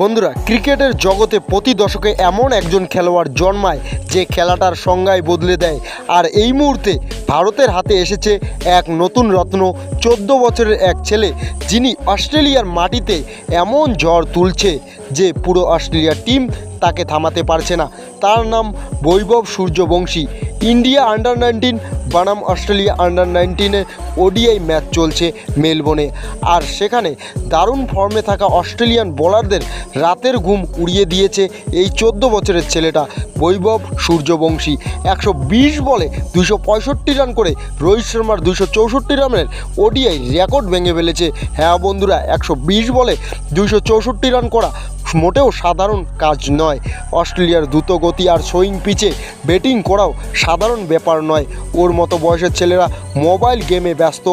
বন্ধুরা, ক্রিকেটের জগতে প্রতি দশকে এমন একজন খেলোয়াড় জন্মায় যে খেলাটার সংজ্ঞায় বদলে দেয়। আর এই মুহূর্তে ভারতের হাতে এসেছে এক নতুন রত্ন, চোদ্দ বছরের এক ছেলে, যিনি অস্ট্রেলিয়ার মাটিতে এমন ঝড় তুলছে যে পুরো অস্ট্রেলিয়ার টিম তাকে থামাতে পারছে না। তার নাম Vaibhav Suryavanshi. India under nineteen বনাম অস্ট্রেলিয়া আন্ডার নাইনটিনে ওডিআই ম্যাচ চলছে মেলবোর্নে। আর সেখানে দারুণ ফর্মে থাকা অস্ট্রেলিয়ান বোলারদের রাতের ঘুম উড়িয়ে দিয়েছে এই চোদ্দ বছরের ছেলেটা, বৈভব সূর্যবংশী। একশো বিশ বলে দুশো পঁয়ষট্টি রান করে রোহিত শর্মার দুশো চৌষট্টি রানের ওডিআই রেকর্ড ভেঙে ফেলেছে। হ্যাঁ বন্ধুরা, একশো বিশ বলে দুশো রান করা মোটেও সাধারণ কাজ নয়। অস্ট্রেলিয়ার দ্রুতগতি আর সোয়িং পিচে ব্যাটিং করাও সাধারণ ব্যাপার নয়। ওর মতো বয়সের ছেলেরা মোবাইল গেমে ব্যস্ত,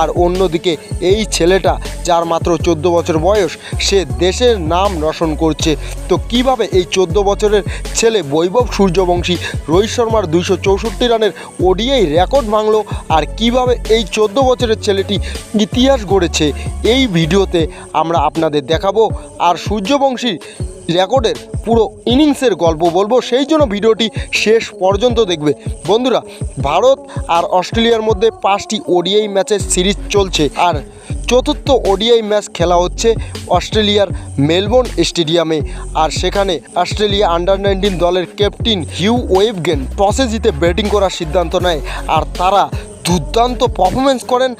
আর অন্যদিকে এই ছেলেটা যার মাত্র চোদ্দ বছর বয়স, সে দেশের নাম রোশন করছে। তো কীভাবে এই চোদ্দ বছরের ছেলে বৈভব সূর্যবংশী রোহিত শর্মার দুইশো চৌষট্টি রানের ওডিআই রেকর্ড ভাঙলো আর কীভাবে এই চোদ্দ বছরের ছেলেটি ইতিহাস গড়েছে, এই ভিডিওতে আমরা আপনাদের দেখাবো। আর সূর্যবংশী রেকর্ডের পুরো ইনিংসের গল্প বলব, সেই জন্য ভিডিওটি শেষ পর্যন্ত দেখবে। বন্ধুরা, ভারত আর অস্ট্রেলিয়ার মধ্যে পাঁচটি ওডিআই ম্যাচের সিরিজ চলছে, আর চতুর্থ ওডিআই ম্যাচ খেলা হচ্ছে অস্ট্রেলিয়ার মেলবোর্ন স্টেডিয়ামে। আর সেখানে অস্ট্রেলিয়া আন্ডার নাইনটিন দলের ক্যাপ্টেন হিউ ওয়েবগেন টসে জিতে ব্যাটিং করার সিদ্ধান্ত নেয়। আর তারা দুর্দান্ত পারফরমেন্স করেন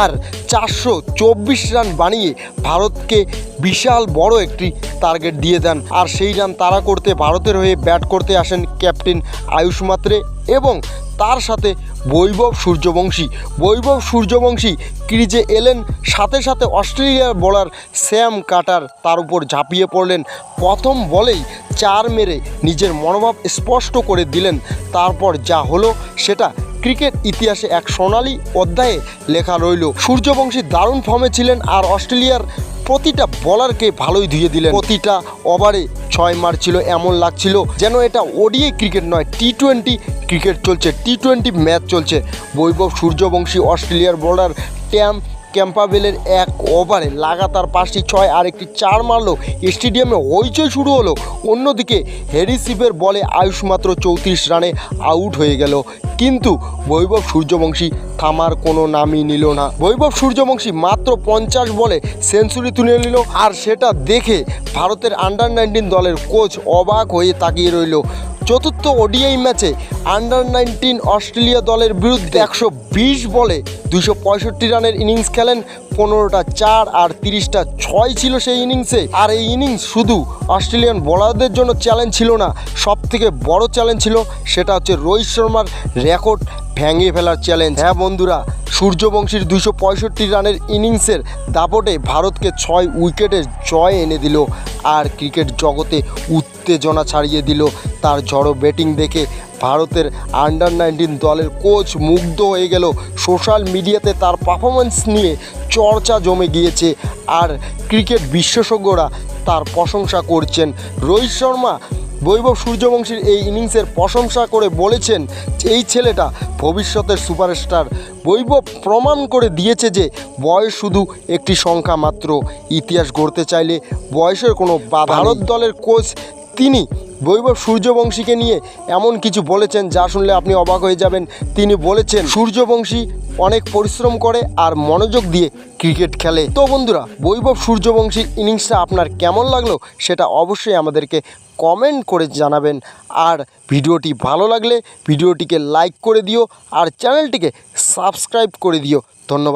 আর চারশো চব্বিশ রান বানিয়ে ভারতকে বিশাল বড় একটি টার্গেট দিয়ে দেন। আর সেই রান তারা করতে ভারতের হয়ে ব্যাট করতে আসেন ক্যাপ্টেন আয়ুষ মাত্রে এবং তার সাথে বৈভব সূর্যবংশী। বৈভব সূর্যবংশী ক্রিজে এলেন, সাথে সাথে অস্ট্রেলিয়ার বোলার স্যাম কাটার তার উপর ঝাঁপিয়ে পড়লেন। প্রথম বলেই চার মেরে নিজের মনোভাব স্পষ্ট করে দিলেন। তারপর যা হলো সেটা ক্রিকেট ইতিহাসে এক সোনালী অধ্যায়ে লেখা রইল। সূর্যবংশী দারুণ ফর্মে ছিলেন আর অস্ট্রেলিয়ার প্রতিটা বলারকে ভালোই ধুয়ে দিলেন। প্রতিটা ওভারে ছয় মারছিল এমন লাগছিল যেন এটা ওডিআই ক্রিকেট নয় টি টোয়েন্টি ক্রিকেট চলছে টি টোয়েন্টি ম্যাচ চলছে। বৈভব সূর্যবংশী অস্ট্রেলিয়ার বোলার ট্যাম ক্যাম্পাবেলের এক ওভারে লাগাতার পাঁচটি ছয় আর একটি চার মারল স্টেডিয়ামে হইচই শুরু হলো। অন্যদিকে হ্যারিসিপের বলে আয়ুষ মাত্র চৌত্রিশ রানে আউট হয়ে গেল। কিন্তু বৈভব সূর্যবংশী থামার কোনো নামই নিল না। বৈভব সূর্যবংশী মাত্র পঞ্চাশ বলে সেঞ্চুরি তুলে নিল আর সেটা দেখে ভারতের আন্ডার নাইনটিন দলের কোচ অবাক হয়ে তাকিয়ে রইল। চতুর্থ ওডিআই ম্যাচে আন্ডার নাইনটিন অস্ট্রেলিয়া দলের বিরুদ্ধে একশো বিশ বলে দুশো পঁয়ষট্টি রানের ইনিংস খেলেন। পনেরোটা চার আর তিরিশটা ছয় ছিল সেই ইনিংসে আর এই ইনিংস শুধু অস্ট্রেলিয়ান বোলারদের জন্য চ্যালেঞ্জ ছিল না সব থেকে বড় চ্যালেঞ্জ ছিল, সেটা হচ্ছে রোহিত শর্মার রেকর্ড ভেঙে ফেলার চ্যালেঞ্জ হ্যাঁ বন্ধুরা সূর্যবংশীর পঁয়ষট্টি রানের ইনিংসের দাপটে ভারতকে ছয় উইকেটের জয় এনে দিল। আর ক্রিকেট জগতে উত্তেজনা ছাড়িয়ে দিল। তার ঝড়ো ব্যাটিং দেখে ভারতের আন্ডার নাইনটিন দলের কোচ মুগ্ধ হয়ে গেল। সোশ্যাল মিডিয়াতে তার পারফরমেন্স নিয়ে চর্চা জমে গিয়েছে। আর ক্রিকেট বিশেষজ্ঞরা তার প্রশংসা করছেন। রোহিত শর্মা বৈভব সূর্যবংশীর এই ইনিংসের প্রশংসা করে বলেছেন যে এই ছেলেটা ভবিষ্যতের সুপারস্টার। বৈভব প্রমাণ করে দিয়েছে যে, বয়স শুধু একটি সংখ্যা মাত্র। ইতিহাস গড়তে চাইলে বয়সের কোনো বা ভারত দলের কোচ তিনি বৈভব সূর্যবংশীকে নিয়ে এমন কিছু বলেছেন যা শুনলে আপনি অবাক হয়ে যাবেন। তিনি বলেছেন, সূর্যবংশী অনেক পরিশ্রম করে আর মনোযোগ দিয়ে ক্রিকেট খেলে। তো বন্ধুরা, বৈভব সূর্যবংশী ইনিংসটা আপনার কেমন লাগল সেটা অবশ্যই আমাদেরকে কমেন্ট করে জানাবেন। আর ভিডিওটি ভালো লাগলে ভিডিওটিকে লাইক করে দিও, আর চ্যানেলটিকে সাবস্ক্রাইব করে দিও। ধন্যবাদ।